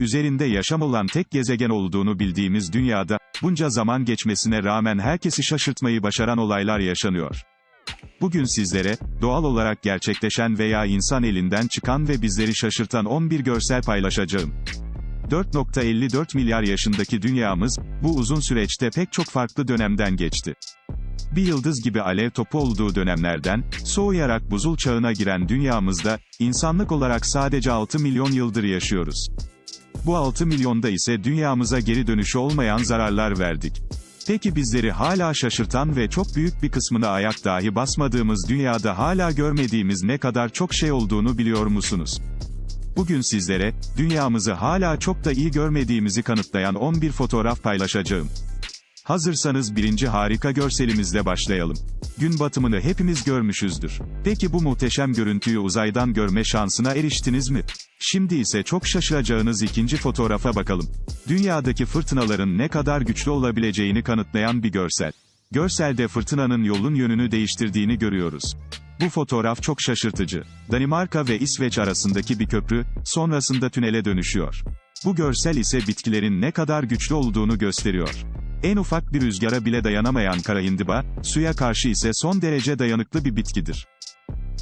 üzerinde yaşam olan tek gezegen olduğunu bildiğimiz dünyada, bunca zaman geçmesine rağmen herkesi şaşırtmayı başaran olaylar yaşanıyor. Bugün sizlere, doğal olarak gerçekleşen veya insan elinden çıkan ve bizleri şaşırtan 11 görsel paylaşacağım. 4.54 milyar yaşındaki dünyamız, bu uzun süreçte pek çok farklı dönemden geçti. Bir yıldız gibi alev topu olduğu dönemlerden, soğuyarak buzul çağına giren dünyamızda, insanlık olarak sadece 6 milyon yıldır yaşıyoruz. Bu 6 milyonda ise dünyamıza geri dönüşü olmayan zararlar verdik. Peki bizleri hala şaşırtan ve çok büyük bir kısmına ayak dahi basmadığımız dünyada hala görmediğimiz ne kadar çok şey olduğunu biliyor musunuz? Bugün sizlere, dünyamızı hala çok da iyi görmediğimizi kanıtlayan 11 fotoğraf paylaşacağım. Hazırsanız birinci harika görselimizle başlayalım. Gün batımını hepimiz görmüşüzdür. Peki bu muhteşem görüntüyü uzaydan görme şansına eriştiniz mi? Şimdi ise çok şaşıracağınız ikinci fotoğrafa bakalım. Dünyadaki fırtınaların ne kadar güçlü olabileceğini kanıtlayan bir görsel. Görselde fırtınanın yolun yönünü değiştirdiğini görüyoruz. Bu fotoğraf çok şaşırtıcı. Danimarka ve İsveç arasındaki bir köprü, sonrasında tünele dönüşüyor. Bu görsel ise bitkilerin ne kadar güçlü olduğunu gösteriyor. En ufak bir rüzgara bile dayanamayan kara hindiba, suya karşı ise son derece dayanıklı bir bitkidir.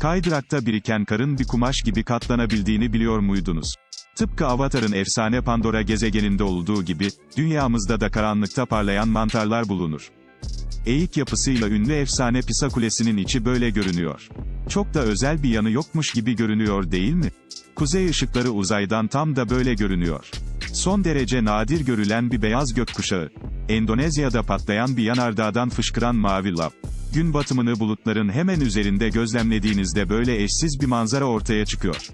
Kaydırakta biriken karın bir kumaş gibi katlanabildiğini biliyor muydunuz? Tıpkı Avatar'ın efsane Pandora gezegeninde olduğu gibi, dünyamızda da karanlıkta parlayan mantarlar bulunur. Eğik yapısıyla ünlü efsane Pisa Kulesi'nin içi böyle görünüyor. Çok da özel bir yanı yokmuş gibi görünüyor değil mi? Kuzey ışıkları uzaydan tam da böyle görünüyor. Son derece nadir görülen bir beyaz gökkuşağı. Endonezya'da patlayan bir yanardağdan fışkıran mavi lav. Gün batımını bulutların hemen üzerinde gözlemlediğinizde böyle eşsiz bir manzara ortaya çıkıyor.